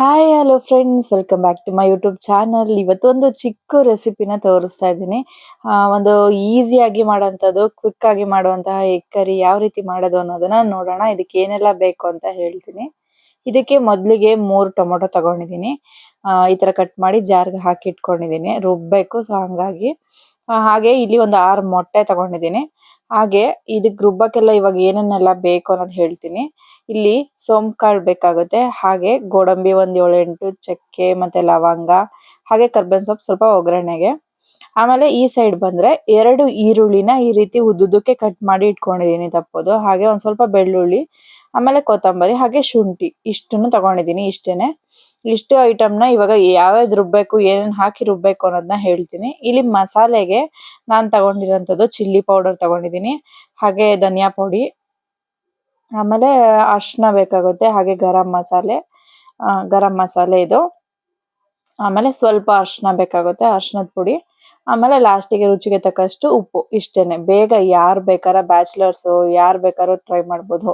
Hi hello friends welcome back to my YouTube channel ಇವತ್ತೊಂದು ಚಿಕ್ಕ ರೆಸಿಪಿನ ತೋರಿಸ್ತಾ ಇದ್ದೀನಿ. ಒಂದು ಈಸಿಯಾಗಿ ಕ್ವಿಕ್ ಆಗಿ ಮಾಡುವಂತಹ ಎಗ್ ಕರಿ ಯಾವ ರೀತಿ ಮಾಡೋದು ಅನ್ನೋದನ್ನ ನೋಡೋಣ. ಇದಕ್ಕೆ ಏನೆಲ್ಲ ಬೇಕು ಅಂತ ಹೇಳ್ತೀನಿ. ಇದಕ್ಕೆ ಮೊದಲಿಗೆ ಮೂರು ಟೊಮೊಟೊ ತಗೊಂಡಿದ್ದೀನಿ. ಈ ತರ ಕಟ್ ಮಾಡಿ ಜಾರ್ಗೆ ಹಾಕಿ ಇಟ್ಕೊಂಡಿದ್ದೀನಿ. ರುಬ್ಬಬೇಕು ಸೊ ಹಂಗಾಗಿ. ಹಾಗೆ ಇಲ್ಲಿ ಒಂದು ಆರು ಮೊಟ್ಟೆ ತಗೊಂಡಿದ್ದೀನಿ. ಹಾಗೆ ಇದಕ್ಕೆ ರುಬ್ಬಕ್ಕೆಲ್ಲ ಇವಾಗ ಏನನ್ನೆಲ್ಲ ಬೇಕು ಅನ್ನೋದು ಹೇಳ್ತೀನಿ. ಇಲ್ಲಿ ಸೋಂಪು ಕಾಳು ಬೇಕಾಗುತ್ತೆ. ಹಾಗೆ ಗೋಡಂಬಿ ಒಂದ್ ಏಳೆಂಟು, ಚಕ್ಕೆ ಮತ್ತೆ ಲವಂಗ, ಹಾಗೆ ಕರ್ಬೇವಿನ ಸೊಪ್ಪು ಸ್ವಲ್ಪ ಒಗ್ಗರಣೆಗೆ. ಆಮೇಲೆ ಈ ಸೈಡ್ ಬಂದ್ರೆ ಎರಡು ಈರುಳ್ಳಿನ ಈ ರೀತಿ ಉದ್ದುದ್ದಕ್ಕೆ ಕಟ್ ಮಾಡಿ ಇಟ್ಕೊಂಡಿದೀನಿ ತಪ್ಪೋದು. ಹಾಗೆ ಒಂದ್ ಸ್ವಲ್ಪ ಬೆಳ್ಳುಳ್ಳಿ, ಆಮೇಲೆ ಕೊತ್ತಂಬರಿ, ಹಾಗೆ ಶುಂಠಿ ಇಷ್ಟನ್ನು ತಗೊಂಡಿದ್ದೀನಿ ಇಷ್ಟೇನೆ. ಇಷ್ಟು ಐಟಮ್ನ ಇವಾಗ ಯಾವ್ಯಾವ್ದು ರುಬ್ಬೇಕು, ಏನೇನು ಹಾಕಿ ರುಬ್ಬೇಕು ಅನ್ನೋದನ್ನ ಹೇಳ್ತೀನಿ. ಇಲ್ಲಿ ಮಸಾಲೆಗೆ ನಾನು ತಗೊಂಡಿರೋಂಥದ್ದು ಚಿಲ್ಲಿ ಪೌಡರ್ ತಗೊಂಡಿದ್ದೀನಿ. ಹಾಗೆ ಧನಿಯಾ ಪುಡಿ ಆಮೇಲೆ ಅರ್ಶಿನ ಬೇಕಾಗುತ್ತೆ, ಹಾಗೆ ಗರಂ ಮಸಾಲೆ ಗರಂ ಮಸಾಲೆ ಇದು. ಆಮೇಲೆ ಸ್ವಲ್ಪ ಅರ್ಶಿನ ಬೇಕಾಗುತ್ತೆ, ಅರ್ಶಿನದ ಪುಡಿ. ಆಮೇಲೆ ಲಾಸ್ಟಿಗೆ ರುಚಿಗೆ ತಕ್ಕಷ್ಟು ಉಪ್ಪು, ಇಷ್ಟೇನೆ. ಬೇಗ ಯಾರು ಬೇಕಾರ ಬ್ಯಾಚುಲರ್ಸ್ ಯಾರು ಬೇಕಾದ್ರೂ ಟ್ರೈ ಮಾಡ್ಬೋದು.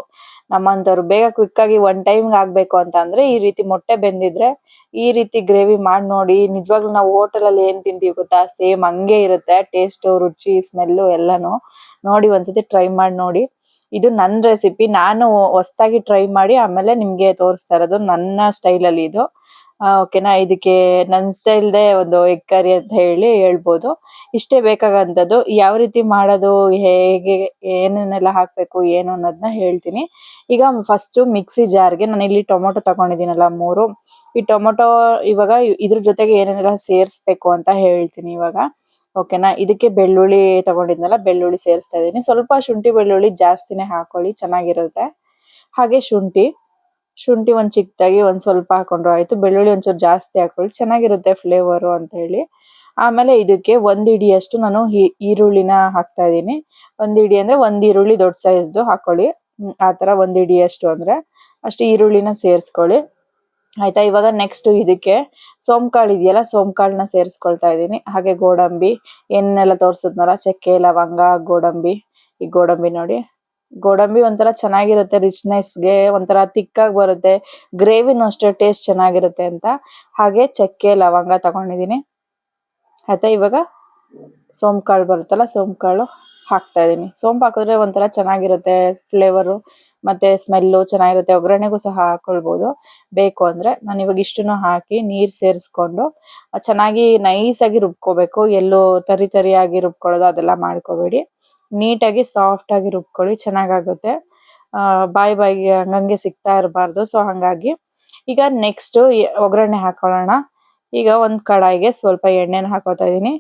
ನಮ್ಮಂಥವ್ರು ಬೇಗ ಕ್ವಿಕ್ ಆಗಿ ಒನ್ ಟೈಮ್ಗೆ ಆಗಬೇಕು ಅಂತ ಅಂದರೆ ಈ ರೀತಿ ಮೊಟ್ಟೆ ಬೆಂದಿದ್ರೆ ಈ ರೀತಿ ಗ್ರೇವಿ ಮಾಡಿ ನೋಡಿ, ನಿಜವಾಗ್ಲೂ ನಾವು ಹೋಟೆಲ್ ಅಲ್ಲಿ ಏನ್ ತಿಂತೀವಿ ಗೊತ್ತಾ? ಸೇಮ್ ಹಂಗೆ ಇರುತ್ತೆ ಟೇಸ್ಟು ರುಚಿ ಸ್ಮೆಲ್ಲು ಎಲ್ಲನೂ. ನೋಡಿ ಒಂದ್ಸತಿ ಟ್ರೈ ಮಾಡಿ ನೋಡಿ. ಇದು ನನ್ನ ರೆಸಿಪಿ ನಾನು ಹೊಸದಾಗಿ ಟ್ರೈ ಮಾಡಿ ಆಮೇಲೆ ನಿಮಗೆ ತೋರಿಸ್ತಾ ಇರೋದು ನನ್ನ ಸ್ಟೈಲ್ ಅಲ್ಲಿ ಇದು. ಓಕೆನಾ ಇದಕ್ಕೆ ನನ್ನ ಸ್ಟೈಲ್ದೇ ಒಂದು ಎಗ್ ಕರಿ ಅಂತ ಹೇಳಿ ಹೇಳ್ಬೋದು. ಇಷ್ಟೇ ಬೇಕಾಗಂಥದ್ದು ಯಾವ ರೀತಿ ಮಾಡೋದು, ಹೇಗೆ, ಏನೇನೆಲ್ಲ ಹಾಕ್ಬೇಕು, ಏನು ಅನ್ನೋದನ್ನ ಹೇಳ್ತೀನಿ. ಈಗ ಫಸ್ಟ್ ಮಿಕ್ಸಿ ಜಾರ್ಗೆ ನಾನು ಇಲ್ಲಿ ಟೊಮೊಟೊ ತಗೊಂಡಿದ್ದೀನಲ್ಲ ಮೂರು. ಈ ಟೊಮೊಟೊ ಇವಾಗ ಇದ್ರ ಜೊತೆಗೆ ಏನೇನೆಲ್ಲ ಸೇರಿಸ್ಬೇಕು ಅಂತ ಹೇಳ್ತೀನಿ ಇವಾಗ. ಓಕೆನಾ? ಇದಕ್ಕೆ ಬೆಳ್ಳುಳ್ಳಿ ತಗೊಂಡಿದ್ನಲ್ಲ, ಬೆಳ್ಳುಳ್ಳಿ ಸೇರಿಸ್ತಾ ಇದ್ದೀನಿ. ಸ್ವಲ್ಪ ಶುಂಠಿ ಬೆಳ್ಳುಳ್ಳಿ ಜಾಸ್ತಿನೇ ಹಾಕೊಳ್ಳಿ, ಚೆನ್ನಾಗಿರುತ್ತೆ. ಹಾಗೆ ಶುಂಠಿ. ಶುಂಠಿ ಒಂದು ಚಿಕ್ಕದಾಗಿ ಒಂದು ಸ್ವಲ್ಪ ಹಾಕೊಂಡ್ರು ಆಯಿತು. ಬೆಳ್ಳುಳ್ಳಿ ಒಂಚೂರು ಜಾಸ್ತಿ ಹಾಕೊಳ್ಳಿ, ಚೆನ್ನಾಗಿರುತ್ತೆ ಫ್ಲೇವರು ಅಂತ ಹೇಳಿ. ಆಮೇಲೆ ಇದಕ್ಕೆ ಒಂದು ಇಡಿಯಷ್ಟು ನಾನು ಈರುಳ್ಳಿನ ಹಾಕ್ತಾ ಇದ್ದೀನಿ. ಒಂದು ಇಡಿ ಅಂದರೆ ಒಂದು ಈರುಳ್ಳಿ ದೊಡ್ಡ ಸೈಜ್ದು ಹಾಕೊಳ್ಳಿ. ಆ ಥರ ಒಂದು ಇಡಿಯಷ್ಟು ಅಂದರೆ ಅಷ್ಟು ಈರುಳ್ಳಿನ ಸೇರಿಸ್ಕೊಳ್ಳಿ. ಆಯ್ತಾ, ಇವಾಗ ನೆಕ್ಸ್ಟ್ ಇದಕ್ಕೆ ಸೋಂಕಾಳು ಇದೆಯಲ್ಲ ಸೋಂಕಾಳನ್ನ ಸೇರಿಸ್ಕೊಳ್ತಾ ಇದ್ದೀನಿ. ಹಾಗೆ ಗೋಡಂಬಿ, ಎಣ್ಣೆಲ್ಲ ತೋರಿಸಿದ್ನಲ್ಲ, ಚಕ್ಕೆ, ಲವಂಗ, ಗೋಡಂಬಿ. ಈ ಗೋಡಂಬಿ ನೋಡಿ. ಗೋಡಂಬಿ ಒಂಥರ ಚೆನ್ನಾಗಿರುತ್ತೆ ರಿಚ್ನೆಸ್ಗೆ ಒಂಥರ ತಿಕ್ಕಾಗಿ ಬರುತ್ತೆ, ಗ್ರೇವಿನೂ ಅಷ್ಟೇ ಟೇಸ್ಟ್ ಚೆನ್ನಾಗಿರುತ್ತೆ ಅಂತ. ಹಾಗೆ ಚಕ್ಕೆ, ಲವಂಗ ತಗೊಂಡಿದ್ದೀನಿ. ಆಯ್ತಾ, ಇವಾಗ ಸೋಂಕಾಳು ಬರುತ್ತಲ್ಲ, ಸೋಂಕಾಳು. ಹಾಕ್ತಾ ಇದೀನಿ. ಸೋಂಪು ಹಾಕಿದ್ರೆ ಒಂಥರ ಚೆನ್ನಾಗಿರುತ್ತೆ ಫ್ಲೇವರು ಮತ್ತೆ ಸ್ಮೆಲ್ಲು ಚೆನ್ನಾಗಿರುತ್ತೆ. ಒಗ್ಗರಣೆಗೂ ಸಹ ಹಾಕೊಳ್ಬೋದು. ಬೇಕು ಅಂದರೆ ನಾನು ಇವಾಗ ಇಷ್ಟನ್ನು ಹಾಕಿ ನೀರು ಸೇರಿಸ್ಕೊಂಡು ಚೆನ್ನಾಗಿ ನೈಸಾಗಿ ರುಬ್ಕೋಬೇಕು. ಎಲ್ಲೂ ತರಿ ತರಿಯಾಗಿ ರುಬ್ಕೊಳ್ಳೋದು ಅದೆಲ್ಲ ಮಾಡ್ಕೋಬೇಡಿ. ನೀಟಾಗಿ ಸಾಫ್ಟಾಗಿ ರುಬ್ಕೊಳ್ಳಿ, ಚೆನ್ನಾಗಾಗುತ್ತೆ. ಬಾಯಿ ಬಾಯಿಗೆ ಹಂಗಂಗೆ ಸಿಗ್ತಾ ಇರಬಾರ್ದು. ಸೊ ಹಂಗಾಗಿ ಈಗ ನೆಕ್ಸ್ಟು ಒಗ್ಗರಣೆ ಹಾಕೊಳ್ಳೋಣ. ಈಗ ಒಂದು ಕಡಾಯಿಗೆ ಸ್ವಲ್ಪ ಎಣ್ಣೆನ ಹಾಕೋತಾ ಇದೀನಿ.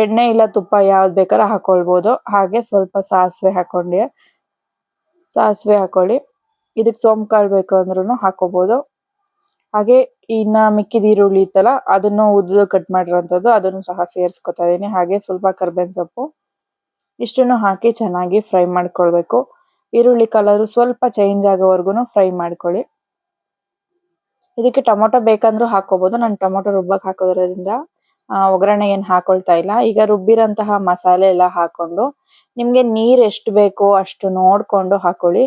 ಎಣ್ಣೆ ಇಲ್ಲ ತುಪ್ಪ ಯಾವ್ದು ಬೇಕಾದ್ರೆ ಹಾಕೊಳ್ಬೋದು. ಹಾಗೆ ಸ್ವಲ್ಪ ಸಾಸಿವೆ ಹಾಕೊಂಡೆ ಸಾಸಿವೆ ಹಾಕೊಳ್ಳಿ. ಇದಕ್ಕೆ ಸೋಂಪು ಕಾಳು ಬೇಕು ಅಂದ್ರೂ ಹಾಕೋಬೋದು. ಹಾಗೆ ಇನ್ನು ಮಿಕ್ಕಿದ ಈರುಳ್ಳಿ ಇತ್ತಲ್ಲ, ಅದನ್ನು ಉದ್ದು ಕಟ್ ಮಾಡಿರೋಂಥದ್ದು ಅದನ್ನು ಸಹ ಸೇರಿಸ್ಕೊತಾ ಇದ್ದೀನಿ ಹಾಗೆ ಸ್ವಲ್ಪ ಕರ್ಬೇವಿನ ಸೊಪ್ಪು, ಇಷ್ಟನ್ನು ಹಾಕಿ ಚೆನ್ನಾಗಿ ಫ್ರೈ ಮಾಡ್ಕೊಳ್ಬೇಕು. ಈರುಳ್ಳಿ ಕಲರ್ ಸ್ವಲ್ಪ ಚೇಂಜ್ ಆಗೋವರೆಗೂ ಫ್ರೈ ಮಾಡ್ಕೊಳ್ಳಿ. ಇದಕ್ಕೆ ಟೊಮೊಟೊ ಬೇಕಂದ್ರೂ ಹಾಕೋಬೋದು. ನಾನು ಟೊಮೊಟೊ ರುಬ್ಬಕ್ಕೆ ಹಾಕೋದ್ರಿಂದ ಒಗ್ಗರಣೆ ಏನು ಹಾಕೊಳ್ತಾ ಇಲ್ಲ. ಈಗ ರುಬ್ಬಿರಂತಹ ಮಸಾಲೆ ಎಲ್ಲ ಹಾಕೊಂಡು ನಿಮ್ಗೆ ನೀರು ಎಷ್ಟು ಬೇಕೋ ಅಷ್ಟು ನೋಡ್ಕೊಂಡು ಹಾಕೊಳ್ಳಿ.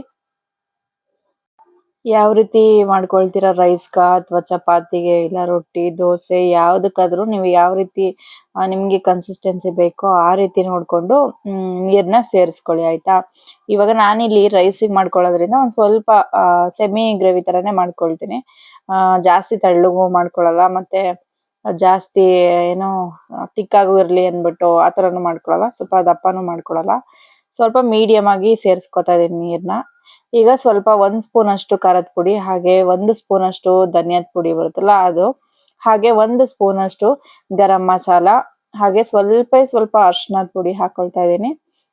ಯಾವ ರೀತಿ ಮಾಡ್ಕೊಳ್ತೀರಾ? ರೈಸ್ಗ ಅಥವಾ ಚಪಾತಿಗೆ ಇಲ್ಲ ರೊಟ್ಟಿ, ದೋಸೆ ಯಾವುದಕ್ಕಾದ್ರೂ ನೀವು ಯಾವ ರೀತಿ ನಿಮಗೆ ಕನ್ಸಿಸ್ಟೆನ್ಸಿ ಬೇಕೋ ಆ ರೀತಿ ನೋಡ್ಕೊಂಡು ನೀರನ್ನ ನೀರ್ನ ಸೇರಿಸ್ಕೊಳ್ಳಿ ಆಯ್ತಾ? ಇವಾಗ ನಾನಿಲ್ಲಿ ರೈಸಿಗೆ ಮಾಡ್ಕೊಳ್ಳೋದ್ರಿಂದ ಒಂದು ಸ್ವಲ್ಪ ಸೆಮಿ ಗ್ರೇವಿ ತರಾನೇ ಮಾಡ್ಕೊಳ್ತೀನಿ. ಜಾಸ್ತಿ ತೆಳ್ಳಗೂ ಮಾಡ್ಕೊಳ್ಳಲ್ಲ ಮತ್ತೆ ಜಾಸ್ತಿ ಏನೋ ತಿಕ್ಕಾಗೂ ಇರ್ಲಿ ಅಂದ್ಬಿಟ್ಟು ಆ ಥರನೂ ಮಾಡ್ಕೊಳಲ್ಲ. ಸ್ವಲ್ಪ ದಪ್ಪನೂ ಮಾಡ್ಕೊಳಲ್ಲ. ಸ್ವಲ್ಪ ಮೀಡಿಯಂ ಆಗಿ ಸೇರಿಸ್ಕೊತಾ ಇದೀನಿ ನೀರ್ನ. ಈಗ ಸ್ವಲ್ಪ ಒಂದ್ ಸ್ಪೂನ್ ಅಷ್ಟು ಖಾರದ ಪುಡಿ, ಹಾಗೆ ಒಂದು ಸ್ಪೂನ್ ಅಷ್ಟು ಧನಿಯಾದ ಪುಡಿ ಬರುತ್ತಲ್ಲ ಅದು. ಹಾಗೆ ಒಂದು ಸ್ಪೂನ್ ಅಷ್ಟು ಗರಂ ಮಸಾಲ, ಹಾಗೆ ಸ್ವಲ್ಪ ಸ್ವಲ್ಪ ಅರ್ಶಿನದ ಪುಡಿ ಹಾಕೊಳ್ತಾ ಇದೀನಿ.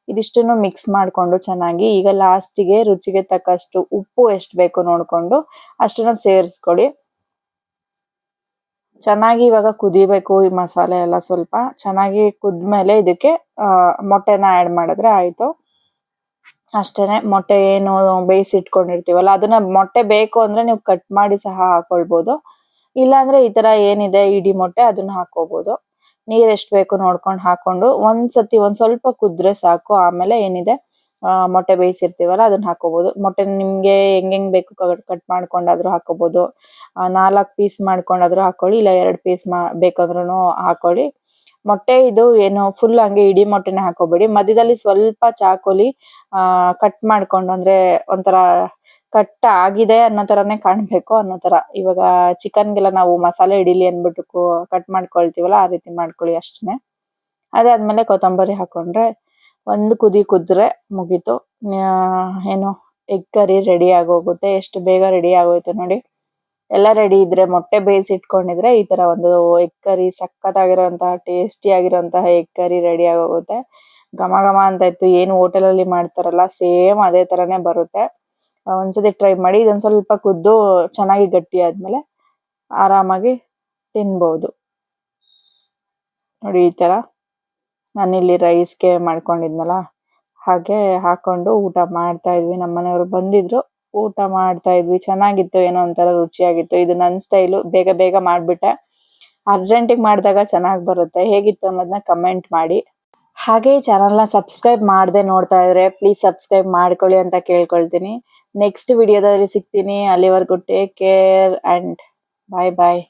ಇದಿಷ್ಟನ್ನು ಮಿಕ್ಸ್ ಮಾಡಿಕೊಂಡು ಚೆನ್ನಾಗಿ ಈಗ ಲಾಸ್ಟಿಗೆ ರುಚಿಗೆ ತಕ್ಕಷ್ಟು ಉಪ್ಪು ಎಷ್ಟು ಬೇಕು ನೋಡಿಕೊಂಡು ಅಷ್ಟನ್ನು ಸೇರಿಸ್ಕೊಳ್ಳಿ ಚೆನ್ನಾಗಿ ಇವಾಗ ಕುದಿಬೇಕು ಈ ಮಸಾಲೆ ಎಲ್ಲ ಸ್ವಲ್ಪ. ಚೆನ್ನಾಗಿ ಕುದ್ಮೇಲೆ ಇದಕ್ಕೆ ಮೊಟ್ಟೆನ ಆಡ್ ಮಾಡಿದ್ರೆ ಆಯ್ತು. ಅಷ್ಟೇನೆ, ಮೊಟ್ಟೆ ಏನು ಬೇಯಿಸಿ ಇಟ್ಕೊಂಡಿರ್ತೀವಲ್ಲ ಅದನ್ನ ಮೊಟ್ಟೆ ಬೇಕು ಅಂದ್ರೆ ನೀವು ಕಟ್ ಮಾಡಿ ಸಹ ಹಾಕೊಳ್ಬೋದು. ಇಲ್ಲಾಂದ್ರೆ ಈ ತರ ಏನಿದೆ, ಇಡೀ ಮೊಟ್ಟೆ ಅದನ್ನ ಹಾಕೋಬಹುದು ನೀರ್ ಎಷ್ಟು ಬೇಕು ನೋಡ್ಕೊಂಡು ಹಾಕೊಂಡು, ಒಂದ್ಸತಿ ಒಂದ್ ಸ್ವಲ್ಪ ಕುದ್ರೆ ಸಾಕು, ಆಮೇಲೆ ಏನಿದೆ ಮೊಟ್ಟೆ ಬೇಯಿಸಿರ್ತೀವಲ್ಲ, ಅದನ್ನ ಹಾಕೋಬಹುದು ಮೊಟ್ಟೆ ನಿಮ್ಗೆ ಹೆಂಗ್ ಹೆಂಗ್ ಬೇಕು ಕಟ್ ಮಾಡ್ಕೊಂಡಾದ್ರೂ ಹಾಕೋಬಹುದು ನಾಲ್ಕು ಪೀಸ್ ಮಾಡ್ಕೊಂಡಾದ್ರೂ ಹಾಕೊಳ್ಳಿ, ಇಲ್ಲ ಎರಡ್ ಪೀಸ್ ಬೇಕಾದ್ರೂ ಹಾಕೊಳ್ಳಿ. ಮೊಟ್ಟೆ ಇದು ಏನು ಫುಲ್ ಹಂಗೆ ಇಡೀ ಮೊಟ್ಟೆನ ಹಾಕೋಬೇಡಿ. ಮಧ್ಯದಲ್ಲಿ ಸ್ವಲ್ಪ ಚಾಕೋಲಿ, ಆ ಕಟ್ ಮಾಡ್ಕೊಂಡು, ಅಂದ್ರೆ ಒಂಥರ ಕಟ್ ಆಗಿದೆ ಅನ್ನೋ ತರಾನೇ ಕಾಣ್ಬೇಕು ಅನ್ನೋ ತರ ಇವಾಗ ಚಿಕನ್ಗೆಲ್ಲ ನಾವು ಮಸಾಲೆ ಹಿಡೀಲಿ ಅಂದ್ಬಿಟ್ಟು ಕಟ್ ಮಾಡ್ಕೊಳ್ತೀವಲ್ಲ, ಆ ರೀತಿ ಮಾಡ್ಕೊಳ್ಳಿ ಅಷ್ಟೇನೆ ಅದಾದ್ಮೇಲೆ ಕೊತ್ತಂಬರಿ ಹಾಕೊಂಡ್ರೆ ಒಂದು ಕುದಿ ಕುದ್ರೆ ಮುಗೀತು. ಏನು ಎಗ್ ಕರಿ ರೆಡಿ ಆಗೋಗುತ್ತೆ. ಎಷ್ಟು ಬೇಗ ರೆಡಿ ಆಗೋಯ್ತು ನೋಡಿ. ಎಲ್ಲ ರೆಡಿ ಇದ್ರೆ, ಮೊಟ್ಟೆ ಬೇಯಿಸಿ ಇಟ್ಕೊಂಡಿದ್ರೆ ಈ ತರ ಒಂದು ಎಗ್ ಕರಿ ಸಖತ್ತಾಗಿರೋಂತಹ ಟೇಸ್ಟಿ ಆಗಿರೋಂತಹ ಎಗ್ ಕರಿ ರೆಡಿ ಆಗೋಗುತ್ತೆ. ಘಮ ಘಮ ಅಂತ ಇತ್ತು. ಏನು ಹೋಟೆಲ್ ಅಲ್ಲಿ ಮಾಡ್ತಾರಲ್ಲ ಸೇಮ್ ಅದೇ ತರನೇ ಬರುತ್ತೆ. ಒಂದ್ಸತಿ ಟ್ರೈ ಮಾಡಿ, ಇದೊಂದ್ ಸ್ವಲ್ಪ ಕುದ್ದು ಚೆನ್ನಾಗಿ ಗಟ್ಟಿ ಆದ್ಮೇಲೆ ಆರಾಮಾಗಿ ತಿನ್ಬಹುದು ನೋಡಿ ಈ ತರ. ನಾನಿಲ್ಲಿ ರೈಸ್ಗೆ ಮಾಡ್ಕೊಂಡಿದ್ನಲ್ಲ, ಹಾಗೆ ಹಾಕೊಂಡು ಊಟ ಮಾಡ್ತಾ ಇದ್ವಿ. ನಮ್ಮ ಮನೆಯವರು ಬಂದಿದ್ರು, ಊಟ ಮಾಡ್ತಾ ಇದ್ವಿ. ಚೆನ್ನಾಗಿತ್ತು, ಏನೋ ಒಂಥರ ರುಚಿಯಾಗಿತ್ತು. ಇದು ನನ್ನ ಸ್ಟೈಲು ಬೇಗ ಬೇಗ ಮಾಡಿಬಿಟ್ಟೆ. ಅರ್ಜೆಂಟಿಗೆ ಮಾಡಿದಾಗ ಚೆನ್ನಾಗಿ ಬರುತ್ತೆ. ಹೇಗಿತ್ತು ಅನ್ನೋದನ್ನ ಕಮೆಂಟ್ ಮಾಡಿ. ಹಾಗೆ ಚಾನಲ್ನ ಸಬ್ಸ್ಕ್ರೈಬ್ ಮಾಡದೆ ನೋಡ್ತಾ ಇದ್ರೆ ಪ್ಲೀಸ್ ಸಬ್ಸ್ಕ್ರೈಬ್ ಮಾಡ್ಕೊಳ್ಳಿ ಅಂತ ಕೇಳ್ಕೊಳ್ತೀನಿ. ನೆಕ್ಸ್ಟ್ ವಿಡಿಯೋದಲ್ಲಿ ಸಿಗ್ತೀನಿ. ಅಲ್ಲಿವರೆಗೂ take care and bye bye